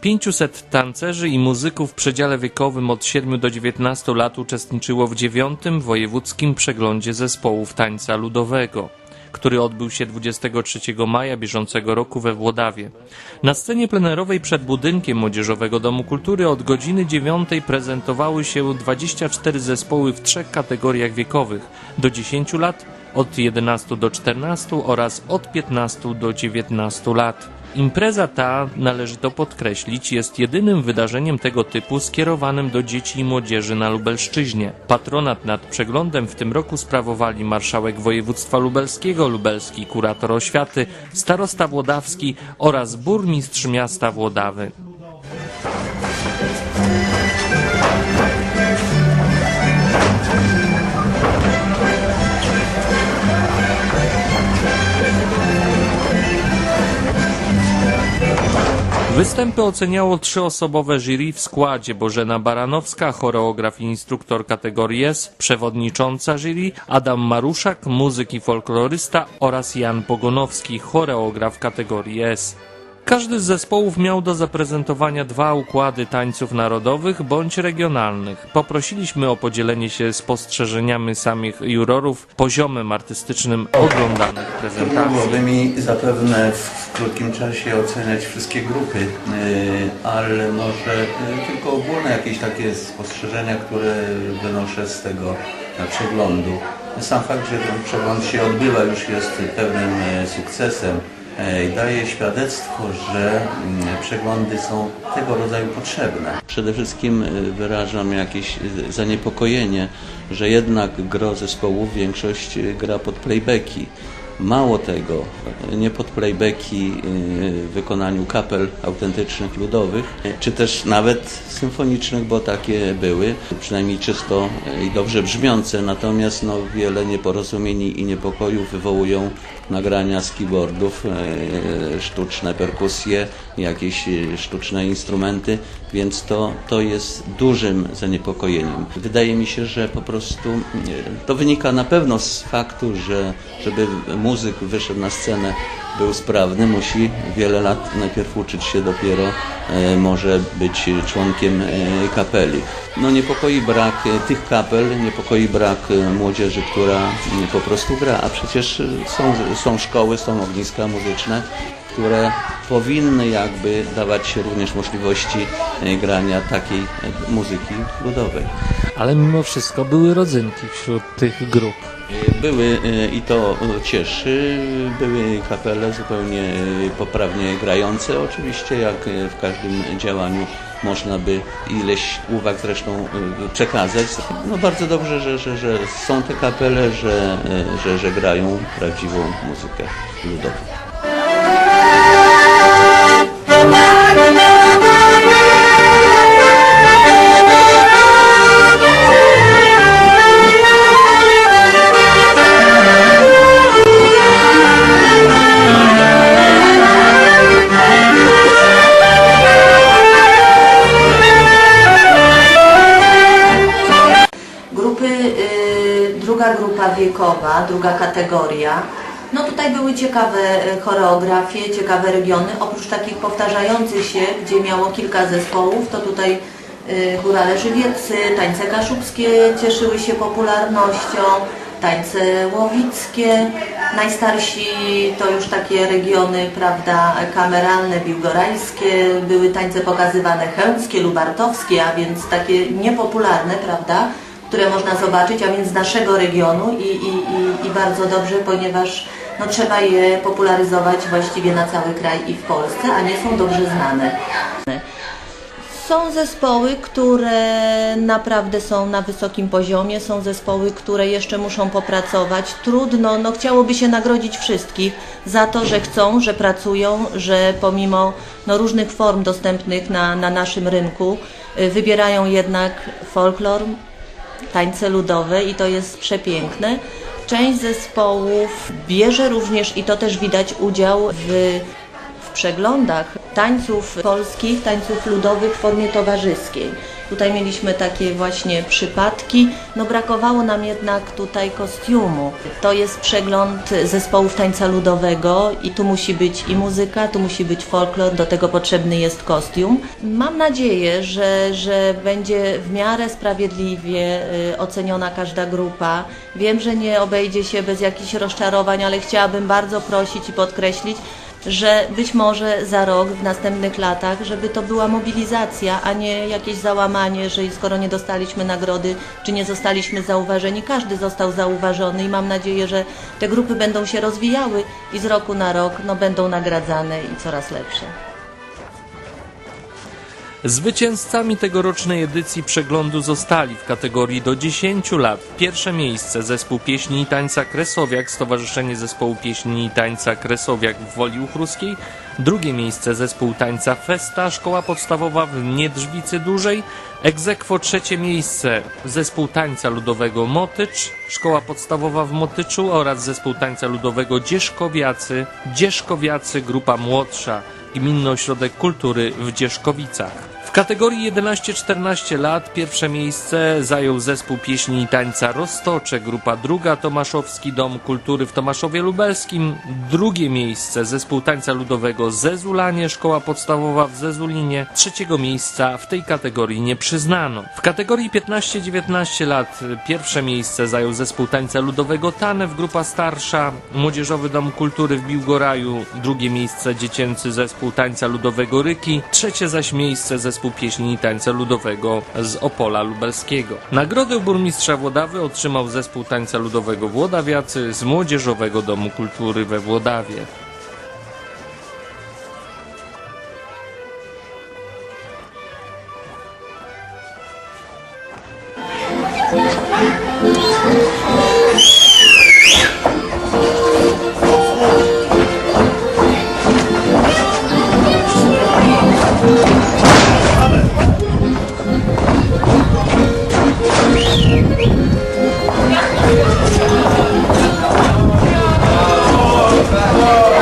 500 tancerzy i muzyków w przedziale wiekowym od 7 do 19 lat uczestniczyło w dziewiątym wojewódzkim przeglądzie zespołów tańca ludowego, który odbył się 23 maja bieżącego roku we Włodawie. Na scenie plenerowej przed budynkiem Młodzieżowego Domu Kultury od godziny 9 prezentowały się 24 zespoły w trzech kategoriach wiekowych do 10 lat, od 11 do 14 oraz od 15 do 19 lat. Impreza ta, należy to podkreślić, jest jedynym wydarzeniem tego typu skierowanym do dzieci i młodzieży na Lubelszczyźnie. Patronat nad przeglądem w tym roku sprawowali marszałek województwa lubelskiego, lubelski kurator oświaty, starosta włodawski oraz burmistrz miasta Włodawy. Występy oceniało trzyosobowe jury w składzie Bożena Baranowska, choreograf i instruktor kategorii S, przewodnicząca jury Adam Maruszak, muzyk i folklorysta oraz Jan Pogonowski, choreograf kategorii S. Każdy z zespołów miał do zaprezentowania dwa układy tańców narodowych bądź regionalnych. Poprosiliśmy o podzielenie się spostrzeżeniami samych jurorów, poziomem artystycznym oglądanych prezentacji. Trudno mi zapewne w krótkim czasie oceniać wszystkie grupy, yy, ale może yy, tylko ogólne jakieś takie spostrzeżenia, które wynoszę z tego e, przeglądu. Sam fakt, że ten przegląd się odbywa już jest pewnym e, sukcesem daje świadectwo, że mm, przeglądy są tego rodzaju potrzebne. Przede wszystkim e, wyrażam jakieś e, zaniepokojenie, że jednak gro zespołów większość gra pod playbacki. Mało tego, nie pod playbacki y, w wykonaniu kapel autentycznych, ludowych, czy też nawet symfonicznych, bo takie były, przynajmniej czysto i dobrze brzmiące, natomiast no, wiele nieporozumień i niepokojów wywołują nagrania z keyboardów, y, sztuczne perkusje, jakieś y, sztuczne instrumenty, więc to, to jest dużym zaniepokojeniem. Wydaje mi się, że po prostu y, to wynika na pewno z faktu, że żeby muzyk wyszedł na scenę, był sprawny, musi wiele lat najpierw uczyć się dopiero, e, może być członkiem e, kapeli. No niepokoi brak e, tych kapel, niepokoi brak młodzieży, która m, po prostu gra, a przecież są, są szkoły, są ogniska muzyczne, które powinny jakby dawać również możliwości e, grania takiej e, muzyki ludowej. Ale mimo wszystko były rodzynki wśród tych grup. Były e, i to cieszy, były kapele zupełnie poprawnie grające. Oczywiście jak w każdym działaniu można by ileś uwag zresztą przekazać. No bardzo dobrze, że, że, że są te kapele, że, że, że grają prawdziwą muzykę ludową. Druga grupa wiekowa, druga kategoria. No tutaj były ciekawe y, choreografie, ciekawe regiony. Oprócz takich powtarzających się, gdzie miało kilka zespołów, to tutaj y, chórale żywieccy, tańce kaszubskie cieszyły się popularnością, tańce łowickie. Najstarsi to już takie regiony, prawda, kameralne, biłgorajskie, były tańce pokazywane chełmskie, lubartowskie, a więc takie niepopularne, prawda, które można zobaczyć, a więc z naszego regionu i, i, i, i bardzo dobrze, ponieważ no, trzeba je popularyzować właściwie na cały kraj i w Polsce, a nie są dobrze znane. Są zespoły, które naprawdę są na wysokim poziomie, są zespoły, które jeszcze muszą popracować. Trudno, no chciałoby się nagrodzić wszystkich za to, że chcą, że pracują, że pomimo no, różnych form dostępnych na, na naszym rynku y, wybierają jednak folklor, tańce ludowe i to jest przepiękne. Część zespołów bierze również, i to też widać, udział w, w przeglądach tańców polskich, tańców ludowych w formie towarzyskiej. Tutaj mieliśmy takie właśnie przypadki. No brakowało nam jednak tutaj kostiumu. To jest przegląd zespołów tańca ludowego i tu musi być i muzyka, tu musi być folklor, do tego potrzebny jest kostium. Mam nadzieję, że, że będzie w miarę sprawiedliwie y, oceniona każda grupa. Wiem, że nie obejdzie się bez jakichś rozczarowań, ale chciałabym bardzo prosić i podkreślić, że być może za rok, w następnych latach, żeby to była mobilizacja, a nie jakieś załamanie, że skoro nie dostaliśmy nagrody, czy nie zostaliśmy zauważeni, każdy został zauważony i mam nadzieję, że te grupy będą się rozwijały i z roku na rok no, będą nagradzane i coraz lepsze. Zwycięzcami tegorocznej edycji przeglądu zostali w kategorii do 10 lat pierwsze miejsce zespół pieśni i tańca Kresowiak, Stowarzyszenie Zespołu Pieśni i Tańca Kresowiak w Woli Uchruskiej, drugie miejsce zespół tańca Festa, Szkoła Podstawowa w Niedrzwicy Dużej, egzekwo trzecie miejsce zespół tańca ludowego Motycz, Szkoła Podstawowa w Motyczu oraz zespół tańca ludowego Dzieszkowiacy, Dzieszkowiacy grupa młodsza. Gminny Ośrodek Kultury w Dzieszkowicach. W kategorii 11-14 lat pierwsze miejsce zajął zespół pieśni i tańca Roztocze, grupa druga Tomaszowski Dom Kultury w Tomaszowie Lubelskim, drugie miejsce zespół tańca ludowego Zezulanie, szkoła podstawowa w Zezulinie, trzeciego miejsca w tej kategorii nie przyznano. W kategorii 15-19 lat pierwsze miejsce zajął zespół tańca ludowego Tanew, grupa starsza, Młodzieżowy Dom Kultury w Biłgoraju, drugie miejsce dziecięcy zespół tańca ludowego Ryki, trzecie zaś miejsce zespół pieśni i tańca ludowego z Opola Lubelskiego. Nagrodę burmistrza Włodawy otrzymał zespół tańca ludowego Włodawiacy z Młodzieżowego Domu Kultury we Włodawie. الله